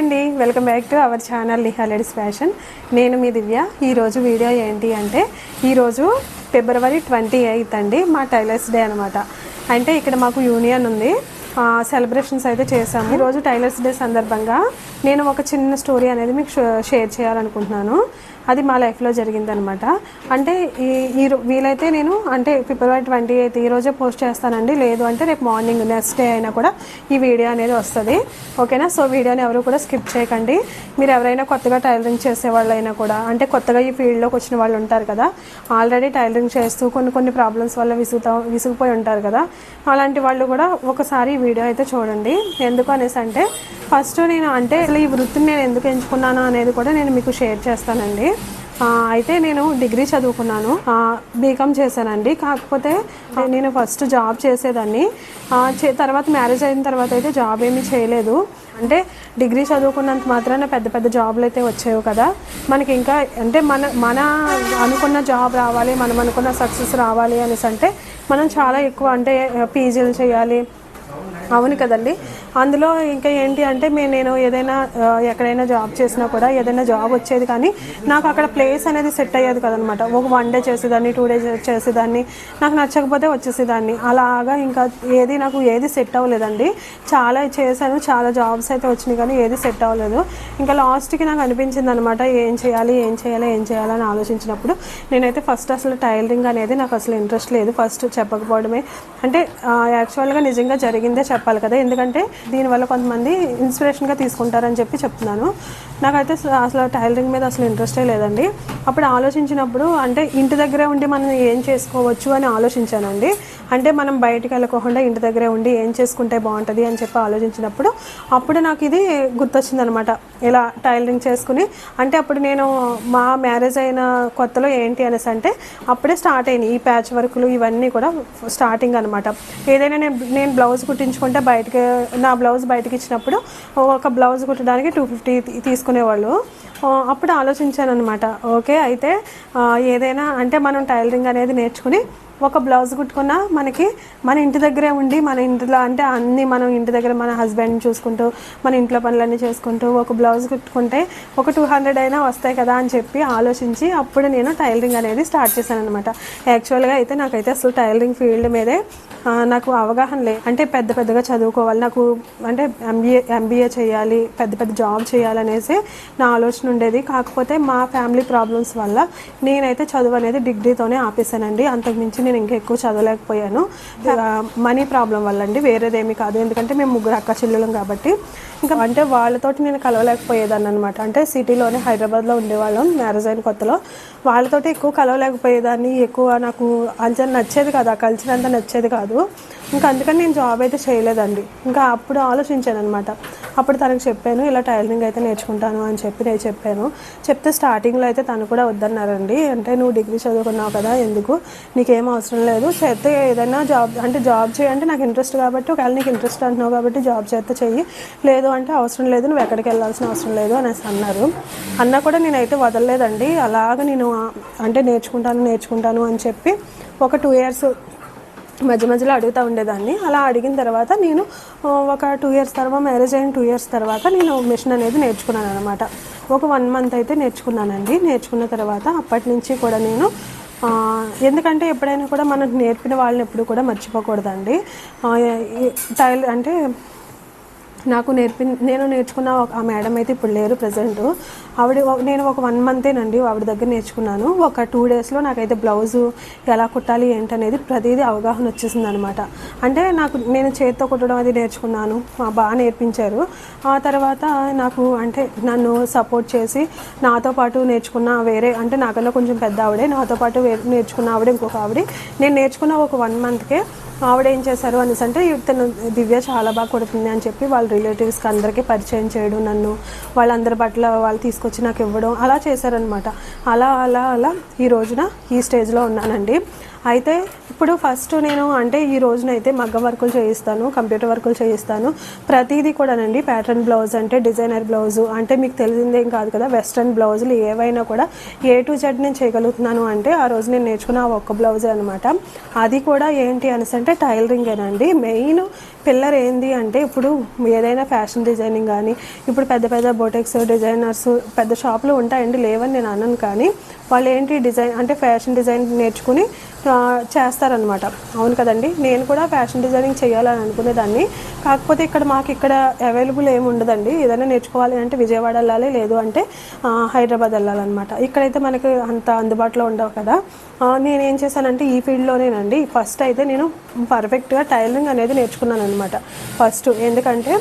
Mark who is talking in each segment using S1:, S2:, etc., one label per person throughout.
S1: అండి. Welcome back to our channel లిహా ladies fashion నేను మీ దివ్య. ఈరోజు వీడియో ఏంటి అంటే ఈరోజు ఫిబ్రవరి ట్వంటీ ఎయిత్ అండి మా టైలర్స్ డే అనమాట అంటే ఇక్కడ మాకు యూనియన్ ఉంది. సెలబ్రేషన్స్ అయితే చేసాము ఈరోజు టైలర్స్ డే సందర్భంగా నేను ఒక చిన్న స్టోరీ అనేది మీకు షేర్ చేయాలనుకుంటున్నాను. అది మా లైఫ్లో జరిగిందనమాట. అంటే ఈ ఈ వీలైతే నేను అంటే ఫిబ్రవరి ట్వంటీ ఎయిత్ ఈ రోజే పోస్ట్ చేస్తానండి. లేదు అంటే రేపు మార్నింగ్ నెక్స్ట్ డే అయినా కూడా ఈ వీడియో అనేది వస్తుంది. ఓకేనా సో వీడియోని ఎవరు కూడా స్కిప్ చేయకండి. మీరు ఎవరైనా కొత్తగా టైలరింగ్ చేసే వాళ్ళైనా కూడా అంటే కొత్తగా ఈ ఫీల్డ్లోకి వచ్చిన వాళ్ళు ఉంటారు కదా ఆల్రెడీ టైలరింగ్ చేస్తూ కొన్ని కొన్ని ప్రాబ్లమ్స్ వల్ల విసుగుతా విసుగుపోయి ఉంటారు కదా అలాంటి వాళ్ళు కూడా ఒకసారి ఈ వీడియో అయితే చూడండి. ఎందుకు అనేసి అంటే ఫస్ట్ నేను అంటే అసలు ఈ వృత్తిని నేను ఎందుకు ఎంచుకున్నాను అనేది కూడా నేను మీకు షేర్ చేస్తానండి. అయితే నేను డిగ్రీ చదువుకున్నాను. బీకామ్ చేశానండి. కాకపోతే నేను ఫస్ట్ జాబ్ చేసేదాన్ని. చే- తర్వాత మ్యారేజ్ అయిన తర్వాత అయితే జాబ్ ఏమీ చేయలేదు. అంటే డిగ్రీ చదువుకున్నంత మాత్రాన పెద్ద పెద్ద జాబ్లు అయితే వచ్చాయి కదా. మనకి ఇంకా అంటే మన మన అనుకున్న జాబ్ రావాలి మనం అనుకున్న సక్సెస్ రావాలి అనేసి అంటే మనం చాలా ఎక్కువ అంటే పీజీలు చేయాలి అవును కదండి. అందులో ఇంకా ఏంటి అంటే మే నేను ఏదైనా ఎక్కడైనా జాబ్ చేసినా కూడా ఏదైనా జాబ్ వచ్చేది కానీ నాకు అక్కడ ప్లేస్ అనేది సెట్ అయ్యేది కదనమాట. ఒక వన్ డే చేసేదాన్ని టూ డేస్ చేసేదాన్ని నాకు నచ్చకపోతే వచ్చేసేదాన్ని. అలాగా ఇంకా ఏది నాకు ఏది సెట్ అవ్వలేదండి. చాలా చేశాను చాలా జాబ్స్ అయితే వచ్చినాయి కానీ ఏది సెట్ అవ్వలేదు. ఇంకా లాస్ట్కి నాకు అనిపించింది అనమాట ఏం చేయాలి ఏం చేయాలి ఏం చేయాలని ఆలోచించినప్పుడు నేనైతే ఫస్ట్ అసలు టైలరింగ్ అనేది నాకు అసలు ఇంట్రెస్ట్ లేదు. ఫస్ట్ చెప్పకపోవడమే. అంటే యాక్చువల్గా నిజంగా జరిగిందే చెప్ప చెప్పాలి కదా. ఎందుకంటే దీనివల్ల కొంతమంది ఇన్స్పిరేషన్గా తీసుకుంటారని చెప్పి చెప్తున్నాను. నాకైతే అసలు- టైలరింగ్ మీద అసలు ఇంట్రెస్టే లేదండి. అప్పుడు ఆలోచించినప్పుడు అంటే ఇంటి దగ్గరే ఉండి మనం ఏం చేసుకోవచ్చు అని ఆలోచించానండి. అంటే మనం బయటకు వెళ్ళకోకుండా ఇంటి దగ్గరే ఉండి ఏం చేసుకుంటే బాగుంటుంది అని చెప్పి ఆలోచించినప్పుడు అప్పుడు నాకు ఇది గుర్తొచ్చింది అనమాట ఇలా టైలరింగ్ చేసుకుని అంటే అప్పుడు నేను మా మ్యారేజ్ అయిన కొత్తలో ఏంటి అనేసి అంటే అప్పుడే స్టార్ట్ అయినాయి ఈ ప్యాచ్ వర్క్లు ఇవన్నీ కూడా స్టార్టింగ్ అనమాట. ఏదైనా నేను నేను బ్లౌజ్ కుట్టించుకుంటే బయటకి నా బ్లౌజ్ బయటకి ఇచ్చినప్పుడు ఒక బ్లౌజ్ కుట్టడానికి టూ ఫిఫ్టీ తీసుకునేవాళ్ళు. అప్పుడు ఆలోచించాను అనమాట ఓకే అయితే ఏదైనా అంటే మనం టైలరింగ్ అనేది నేర్చుకుని ఒక బ్లౌజ్ కుట్టుకున్నా మనకి మన ఇంటి దగ్గరే ఉండి మన ఇంట్లో అంటే అన్నీ మనం ఇంటి దగ్గర మన హస్బెండ్ చూసుకుంటూ మన ఇంట్లో పనులన్నీ చేసుకుంటూ ఒక బ్లౌజ్ కుట్టుకుంటే ఒక టూ హండ్రెడ్ అయినా వస్తాయి కదా అని చెప్పి ఆలోచించి అప్పుడు నేను టైలరింగ్ అనేది స్టార్ట్ చేశాను అనమాట యాక్చువల్గా అయితే నాకైతే అసలు టైలరింగ్ ఫీల్డ్ మీదే నాకు అవగాహన లేదు అంటే పెద్ద పెద్దగా చదువుకోవాలి నాకు అంటే ఎంబీఏ ఎంబీఏ చేయాలి పెద్ద పెద్ద జాబ్ చేయాలనేసి నా ఆలోచన ఉండేది. కాకపోతే మా ఫ్యామిలీ ప్రాబ్లమ్స్ వల్ల నేనైతే చదువు అనేది డిగ్రీతోనే ఆపేసానండి అంతకుమించి నేను ఇంకా ఎక్కువ చదవలేకపోయాను. మనీ ప్రాబ్లం వల్ల అండి వేరేదేమీ కాదు. ఎందుకంటే మేము ముగ్గురు అక్క చెల్లెలం కాబట్టి. ఇంకా అంటే వాళ్ళతోటి నేను కలవలేకపోయేదాన్ని అనమాట అంటే సిటీలోనే హైదరాబాద్లో ఉండేవాళ్ళం మ్యారేజ్ అయిన కొత్తలో. వాళ్ళతోటి ఎక్కువ కలవలేకపోయేదాన్ని ఎక్కువ నాకు అంచనా నచ్చేది కాదు ఆ కల్చర్ అంతా నచ్చేది కాదు. ఇంకా అందుకని నేను జాబ్ అయితే చేయలేదండి. ఇంకా అప్పుడు ఆలోచించాను అనమాట అప్పుడు తనకు చెప్పాను ఇలా టైలరింగ్ అయితే నేర్చుకుంటాను అని చెప్పి నేను చెప్పాను. చెప్తే స్టార్టింగ్లో అయితే తను కూడా వద్దన్నారండి. అంటే నువ్వు డిగ్రీ చదువుకున్నావు కదా ఎందుకు? నీకేం అవసరం లేదు. చేస్తే ఏదైనా జాబ్ అంటే జాబ్ చేయంటే నాకు ఇంట్రెస్ట్ కాబట్టి ఒకవేళ నీకు ఇంట్రెస్ట్ అంటున్నావు కాబట్టి జాబ్ చేస్తే చెయ్యి. లేదు అంటే అవసరం లేదు నువ్వు ఎక్కడికి వెళ్ళాల్సిన అవసరం లేదు అనేసి అన్నారు. అన్నా కూడా నేనైతే వదలలేదండి. అలాగ నేను అంటే నేర్చుకుంటాను నేర్చుకుంటాను అని చెప్పి ఒక టూ ఇయర్స్ మధ్య మధ్యలో అడుగుతూ ఉండేదాన్ని. అలా అడిగిన తర్వాత నేను ఒక టూ ఇయర్స్ తర్వాత మ్యారేజ్ అయిన టూ ఇయర్స్ తర్వాత నేను మిషన్ అనేది నేర్చుకున్నాను అనమాట ఒక వన్ మంత్ అయితే నేర్చుకున్నానండి. నేర్చుకున్న తర్వాత అప్పటి నుంచి కూడా నేను ఎందుకంటే ఎప్పుడైనా కూడా మనం నేర్పిన వాళ్ళని ఎప్పుడు కూడా మర్చిపోకూడదండి. టైల్ అంటే నాకు నేర్పి నేను నేర్చుకున్న ఒక ఆ మేడం అయితే ఇప్పుడు లేరు ప్రజెంట్ ఆవిడ నేను ఒక వన్ మంతేనండి ఆవిడ దగ్గర నేర్చుకున్నాను. ఒక టూ డేస్లో నాకైతే బ్లౌజు ఎలా కుట్టాలి ఏంటనేది ప్రతిదీ అవగాహన వచ్చేసింది అనమాట అంటే నాకు నేను చేతితో కుట్టడం అది నేర్చుకున్నాను. మా బాగా నేర్పించారు. ఆ తర్వాత నాకు అంటే నన్ను సపోర్ట్ చేసి నాతో పాటు నేర్చుకున్న వేరే అంటే నాకన్నా కొంచెం పెద్ద ఆవిడే. నాతో పాటు నేర్చుకున్న ఆవిడ ఇంకొక ఆవిడ. నేను నేర్చుకున్న ఒక వన్ మంత్కే ఆవిడ ఏం చేశారు అనేసి అంటే తను దివ్య చాలా బాగా కొడుతుంది అని చెప్పి వాళ్ళ రిలేటివ్స్కి అందరికీ పరిచయం చేయడం నన్ను వాళ్ళందరి పట్ల వాళ్ళు తీసుకొచ్చి నాకు ఇవ్వడం అలా చేశారనమాట అలా అలా అలా ఈ రోజున ఈ స్టేజ్లో ఉన్నానండి. అయితే ఇప్పుడు ఫస్ట్ నేను అంటే ఈ రోజునైతే మగ్గం వర్కులు చేయిస్తాను కంప్యూటర్ వర్కులు చేయిస్తాను. ప్రతిదీ కూడానండి ప్యాటర్న్ బ్లౌజ్ అంటే డిజైనర్ బ్లౌజు అంటే మీకు తెలిసిందేం కాదు కదా వెస్ట్రన్ బ్లౌజులు ఏవైనా కూడా ఏ టు జెడ్ నేను చేయగలుగుతున్నాను అంటే ఆ రోజు నేను నేర్చుకున్న ఆ ఒక్క బ్లౌజే అనమాట అది కూడా ఏంటి అనేసి అంటే టైలరింగేనండి మెయిన్ పిల్లర్ ఏంది అంటే ఇప్పుడు ఏదైనా ఫ్యాషన్ డిజైనింగ్ కానీ ఇప్పుడు పెద్ద పెద్ద బొటెక్స్ డిజైనర్స్ పెద్ద షాపులు ఉంటాయండి లేవని నేను అన్నాను కానీ వాళ్ళు ఏంటి డిజైన్ అంటే ఫ్యాషన్ డిజైన్ నేర్చుకుని చేస్తారనమాట. అవును కదండి? నేను కూడా ఫ్యాషన్ డిజైనింగ్ చేయాలని అనుకునేదాన్ని. కాకపోతే ఇక్కడ మాకు ఇక్కడ అవైలబుల్ ఏమి ఉండదండి. ఏదైనా నేర్చుకోవాలి అంటే విజయవాడ వెళ్ళాలి లేదు అంటే హైదరాబాద్ వెళ్ళాలన్నమాట. ఇక్కడైతే మనకి అంత అందుబాటులో ఉండవు కదా. నేను ఏం చేశానంటే ఈ ఫీల్డ్లోనేనండి. ఫస్ట్ అయితే నేను పర్ఫెక్ట్గా టైలరింగ్ అనేది నేర్చుకున్నాను అనమాట ఫస్ట్ ఎందుకంటే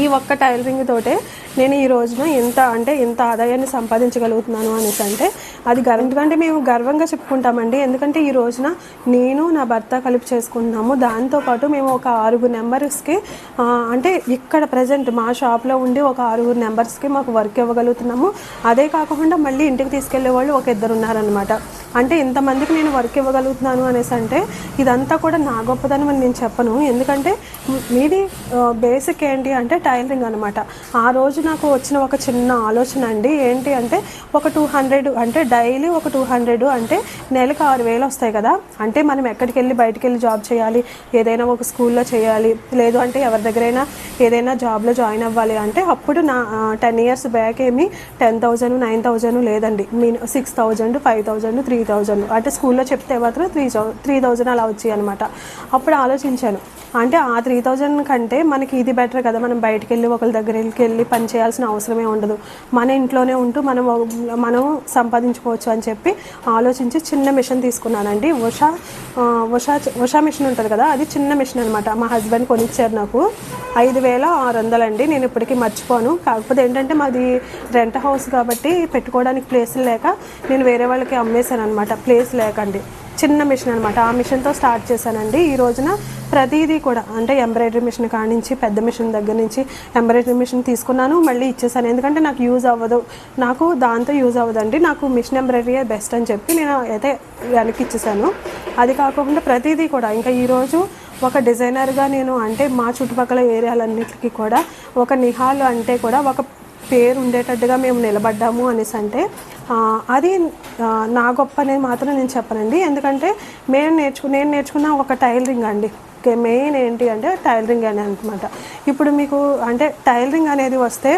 S1: ఈ ఒక్క టైలరింగ్ తోటే నేను ఈ రోజున ఎంత అంటే ఎంత ఆదాయాన్ని సంపాదించగలుగుతున్నాను అనేసి అంటే అది గర్వ ఎందుకంటే మేము గర్వంగా చెప్పుకుంటామండి. ఎందుకంటే ఈ రోజున నేను నా భర్త కలిపి చేసుకుంటున్నాము. దాంతోపాటు మేము ఒక ఆరుగురు నెంబర్స్కి అంటే ఇక్కడ ప్రజెంట్ మా షాప్లో ఉండి ఒక ఆరుగురు నెంబర్స్కి మాకు వర్క్ ఇవ్వగలుగుతున్నాము. అదే కాకుండా మళ్ళీ ఇంటికి తీసుకెళ్ళే వాళ్ళు ఒక ఇద్దరు ఉన్నారనమాట అంటే ఇంతమందికి నేను వర్క్ ఇవ్వగలుగుతున్నాను అనేసి అంటే ఇదంతా కూడా నా గొప్పదనం అని నేను చెప్పను. ఎందుకంటే మీది బేసిక్ ఏంటి అంటే టైలరింగ్ అనమాట ఆ రోజు నాకు వచ్చిన ఒక చిన్న ఆలోచన అండి. ఏంటి అంటే ఒక టూ హండ్రెడ్ అంటే డైలీ ఒక టూ హండ్రెడ్ అంటే నెలకు ఆరు వేలు వస్తాయి కదా. అంటే మనం ఎక్కడికి వెళ్ళి బయటికి వెళ్ళి జాబ్ చేయాలి ఏదైనా ఒక స్కూల్లో చేయాలి లేదు అంటే ఎవరి దగ్గరైనా ఏదైనా జాబ్లో జాయిన్ అవ్వాలి అంటే అప్పుడు నా టెన్ ఇయర్స్ బ్యాక్ ఏమి టెన్ థౌజండ్ నైన్ థౌజండ్ లేదండి. మీ six thousand five thousand three thousand అంటే స్కూల్లో చెప్తే మాత్రం త్రీ త్రీ థౌజండ్ అలా వచ్చాయి అనమాట అప్పుడు ఆలోచించాను. అంటే ఆ త్రీ థౌజండ్ కంటే మనకి ఇది బెటర్ కదా. మనం బయటికి వెళ్ళి ఒకరి దగ్గరికి వెళ్ళి పని చేయాల్సిన అవసరమే ఉండదు. మన ఇంట్లోనే ఉంటూ మనం మనం సంపాదించుకోవచ్చు అని చెప్పి ఆలోచించి చిన్న మిషన్ తీసుకున్నానండి. ఉషా ఉష ఉషా ఉషా మిషన్ ఉంటుంది కదా అది చిన్న మిషన్ అనమాట మా హస్బెండ్ కొనిచ్చారు నాకు. ఐదు వేల ఆరు వందలండి. నేను ఇప్పటికీ మర్చిపోను. కాకపోతే ఏంటంటే మాది రెంట్ హౌస్ కాబట్టి పెట్టుకోవడానికి ప్లేస్ లేక నేను వేరే వాళ్ళకి అమ్మేశాను అనమాట ప్లేస్ లేకండి. చిన్న మిషన్ అనమాట ఆ మిషన్తో స్టార్ట్ చేశానండి. ఈ రోజున ప్రతిదీ కూడా అంటే ఎంబ్రాయిడరీ మిషన్ కానించి పెద్ద మిషన్ దగ్గర నుంచి ఎంబ్రాయిడరీ మిషన్ తీసుకున్నాను మళ్ళీ ఇచ్చేసాను ఎందుకంటే నాకు యూజ్ అవ్వదు. నాకు దాంతో యూజ్ అవ్వదండి. నాకు మిషన్ ఎంబ్రాయిడరీయే బెస్ట్ అని చెప్పి నేను అయితే వెనక్కి ఇచ్చేసాను అది కాకుండా ప్రతిదీ కూడా ఇంకా ఈరోజు ఒక డిజైనర్గా నేను అంటే మా చుట్టుపక్కల ఏరియాలన్నిటికీ కూడా ఒక నిహాల్ అంటే కూడా ఒక పేరు ఉండేటట్టుగా మేము నిలబడ్డాము అనేసి అంటే అది నా గొప్ప అనేది మాత్రం నేను చెప్పనండి. ఎందుకంటే మేము నేర్చుకు నేను నేర్చుకున్న ఒక టైలరింగ్ అండి. మెయిన్ ఏంటి అంటే టైలరింగ్ అని అనమాట. ఇప్పుడు మీకు అంటే టైలరింగ్ అనేది వస్తే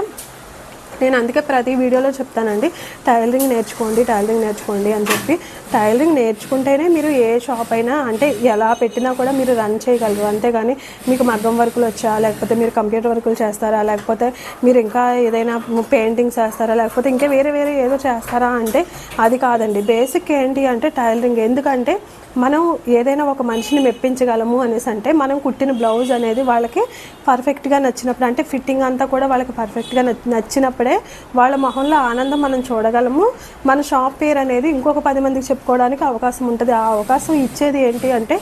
S1: నేను అందుకే ప్రతి వీడియోలో చెప్తానండి టైలరింగ్ నేర్చుకోండి టైలరింగ్ నేర్చుకోండి అని చెప్పి. టైలరింగ్ నేర్చుకుంటేనే మీరు ఏ షాప్ అయినా అంటే ఎలా పెట్టినా కూడా మీరు రన్ చేయగలరు. అంతేగాని మీకు మగ్గం వర్కులు వచ్చా లేకపోతే మీరు కంప్యూటర్ వర్కులు చేస్తారా లేకపోతే మీరు ఇంకా ఏదైనా పెయింటింగ్స్ చేస్తారా లేకపోతే ఇంకా వేరే వేరే ఏదో చేస్తారా అంటే అది కాదండి. బేసిక్ ఏంటి అంటే టైలరింగ్. ఎందుకంటే మనం ఏదైనా ఒక మనిషిని మెప్పించగలము అనేసి అంటే మనం కుట్టిన బ్లౌజ్ అనేది వాళ్ళకి పర్ఫెక్ట్గా నచ్చినప్పుడు అంటే ఫిట్టింగ్ అంతా కూడా వాళ్ళకి పర్ఫెక్ట్గా నచ్చినప్పుడే వాళ్ళ మొహంలో ఆనందం మనం చూడగలము. మన షాప్ పేరు అనేది ఇంకొక పది మందికి చెప్పుకోవడానికి అవకాశం ఉంటుంది. ఆ అవకాశం ఇచ్చేది ఏంటి అంటే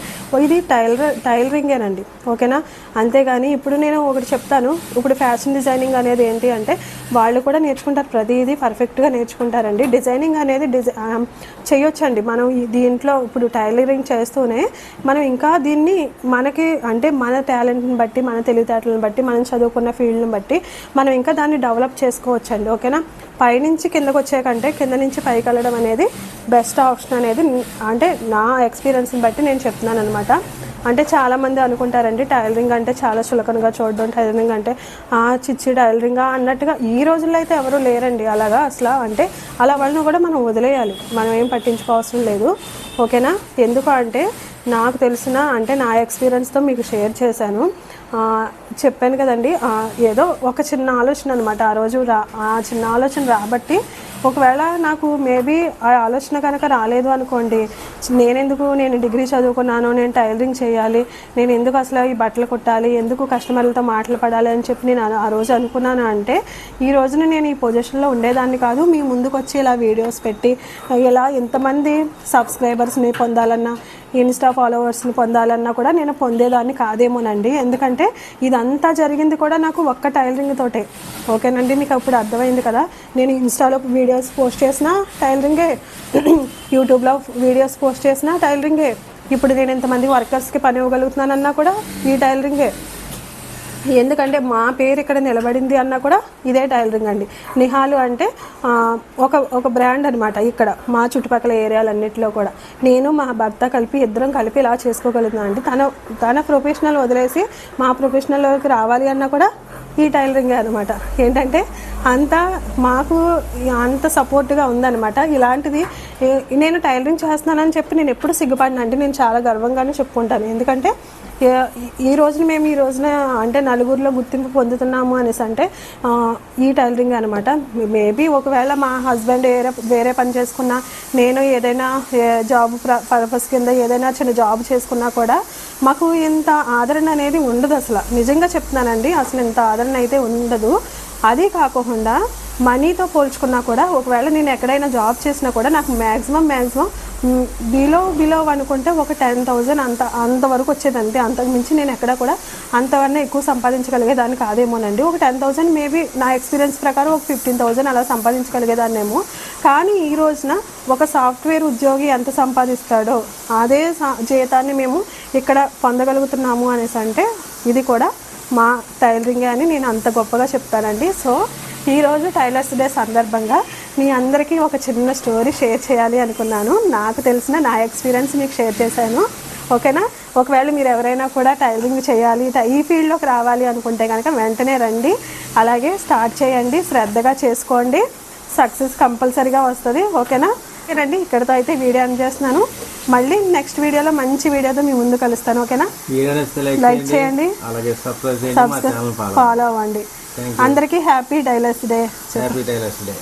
S1: ఇది టైలర్ టైలరింగేనండి ఓకేనా? అంతేగాని ఇప్పుడు నేను ఒకటి చెప్తాను. ఇప్పుడు ఫ్యాషన్ డిజైనింగ్ అనేది ఏంటి అంటే వాళ్ళు కూడా నేర్చుకుంటారు. ప్రతిదీ పర్ఫెక్ట్గా నేర్చుకుంటారండి. డిజైనింగ్ అనేది డిజై చేయొచ్చండి. మనం దీంట్లో ఇప్పుడు టైలరింగ్ చేస్తూనే మనం ఇంకా దీన్ని మనకి అంటే మన టాలెంట్ని బట్టి మన తెలివితేటలను బట్టి మనం చదువుకున్న ఫీల్డ్ని బట్టి మనం ఇంకా దాన్ని డెవలప్ చేసుకోవచ్చండి ఓకేనా? పైనుంచి కిందకు వచ్చే కంటే కింద నుంచి పైకి వెళ్ళడం అనేది బెస్ట్ ఆప్షన్ అనేది అంటే నా ఎక్స్పీరియన్స్ని బట్టి నేను చెప్తున్నాను అనమాట అంటే చాలామంది అనుకుంటారండి టైలరింగ్ అంటే చాలా చులకనగా చూడడం టైలరింగ్ అంటే ఆ చిచ్చి టైలరింగా అన్నట్టుగా ఈ రోజుల్లో అయితే ఎవరు లేరండి అలాగా అసలు. అంటే అలా వాళ్ళని కూడా మనం వదిలేయాలి మనం ఏం పట్టించుకోవాల్సిన లేదు. ఓకేనా? ఎందుకు అంటే నాకు తెలిసిన అంటే నా ఎక్స్పీరియన్స్తో మీకు షేర్ చేశాను. చెప్పాను కదండి ఏదో ఒక చిన్న ఆలోచన అనమాట ఆ రోజు రా ఆ చిన్న ఆలోచన రాబట్టి ఒకవేళ నాకు మేబీ ఆ ఆలోచన కనుక రాలేదు అనుకోండి నేనెందుకు నేను డిగ్రీ చదువుకున్నాను నేను టైలరింగ్ చేయాలి నేను ఎందుకు అసలు ఈ బట్టలు కుట్టాలి ఎందుకు కస్టమర్లతో మాటలు పడాలి అని చెప్పి నేను ఆ- రోజు అనుకున్నాను అంటే ఈ రోజున నేను ఈ పొజిషన్లో ఉండేదాన్ని కాదు. మీ ముందుకు వచ్చి ఇలా వీడియోస్ పెట్టి ఇలా ఎంతమంది సబ్స్క్రైబర్స్ని పొందాలన్నా ఇన్స్టా ఫాలోవర్స్ని పొందాలన్నా కూడా నేను పొందేదాన్ని కాదేమోనండి. ఎందుకంటే ఇదంతా జరిగింది కూడా నాకు ఒక్క టైలరింగ్ తోటే. ఓకేనండి? మీకు అప్పుడు అర్థమైంది కదా? నేను ఇన్స్టాలో వీడియోస్ పోస్ట్ చేసిన టైలరింగే. యూట్యూబ్లో వీడియోస్ పోస్ట్ చేసిన టైలరింగే. ఇప్పుడు నేను ఇంతమంది వర్కర్స్కి పని ఇవ్వగలుగుతున్నానన్నా కూడా ఈ టైలరింగే. ఎందుకంటే మా పేరు ఇక్కడ నిలబడింది అన్నా కూడా ఇదే టైలరింగ్ అండి. నిహాలు అంటే ఒక ఒక బ్రాండ్ అనమాట ఇక్కడ మా చుట్టుపక్కల ఏరియాలన్నింటిలో కూడా. నేను మా భర్త కలిపి ఇద్దరం కలిపి ఇలా చేసుకోగలుగుతున్నాం అండి. తన తన ప్రొఫెషనల్ వదిలేసి మా ప్రొఫెషనల్లోకి రావాలి అన్నా కూడా ఈ టైలరింగే అనమాట ఏంటంటే అంత మాకు అంత సపోర్ట్గా ఉందన్నమాట. ఇలాంటిది నేను టైలరింగ్ చేస్తున్నానని చెప్పి నేను ఎప్పుడు సిగ్గుపడిన అంటే నేను చాలా గర్వంగానే చెప్పుకుంటాను. ఎందుకంటే ఈ రోజున మేము ఈ రోజున అంటే నలుగురిలో గుర్తింపు పొందుతున్నాము అనేసి అంటే ఈ టైలరింగ్ అనమాట మేబీ ఒకవేళ మా హస్బెండ్ వేరే వేరే పని చేసుకున్నా నేను ఏదైనా ఏ, జాబ్ పర్పస్ కింద ఏదైనా చిన్న జాబ్ చేసుకున్నా కూడా మాకు ఇంత ఆదరణ అనేది ఉండదు అసలు. నిజంగా చెప్తున్నానండి అసలు ఇంత ఆదరణ అయితే ఉండదు. అది కాకుండా మనీతో పోల్చుకున్నా కూడా ఒకవేళ నేను ఎక్కడైనా జాబ్ చేసినా కూడా నాకు మ్యాక్సిమం మ్యాక్సిమం బిలో బిలో అనుకుంటే ఒక టెన్ థౌజండ్ అంత అంతవరకు వచ్చేది అంతే అంతకు మించి నేను ఎక్కడ కూడా అంతవరనే ఎక్కువ సంపాదించగలిగేదాన్ని కాదేమోనండి. ఒక టెన్ థౌజండ్ మేబీ నా ఎక్స్పీరియన్స్ ప్రకారం ఒక ఫిఫ్టీన్ థౌజండ్ అలా సంపాదించగలిగేదాన్నేమో. కానీ ఈ రోజున ఒక సాఫ్ట్వేర్ ఉద్యోగి ఎంత సంపాదిస్తాడో అదే సా- జీతాన్ని మేము ఇక్కడ పొందగలుగుతున్నాము అనేసి అంటే ఇది కూడా మా టైలరింగే అని నేను అంత గొప్పగా చెప్తానండి. సో ఈరోజు టైలర్స్ డే సందర్భంగా మీ అందరికీ ఒక చిన్న స్టోరీ షేర్ చేయాలి అనుకున్నాను. నాకు తెలిసిన నా ఎక్స్పీరియన్స్ మీకు షేర్ చేశాను. ఓకేనా? ఒకవేళ మీరు ఎవరైనా కూడా టైలరింగ్ చేయాలి ట- ఈ ఫీల్డ్లోకి రావాలి అనుకుంటే కనుక వెంటనే రండి. అలాగే స్టార్ట్ చేయండి శ్రద్ధగా చేసుకోండి. సక్సెస్ కంపల్సరీగా వస్తుంది. ఓకేనా? రండి ఇక్కడితో అయితే వీడియో అని చేస్తున్నాను. మళ్ళీ నెక్స్ట్ వీడియోలో మంచి వీడియోతో మీ ముందు కలుస్తాను. ఓకేనా?
S2: లైక్
S1: చేయండి. ఫాలో అవ్వండి. అందరికీ happy tailors day.
S2: Happy tailors day.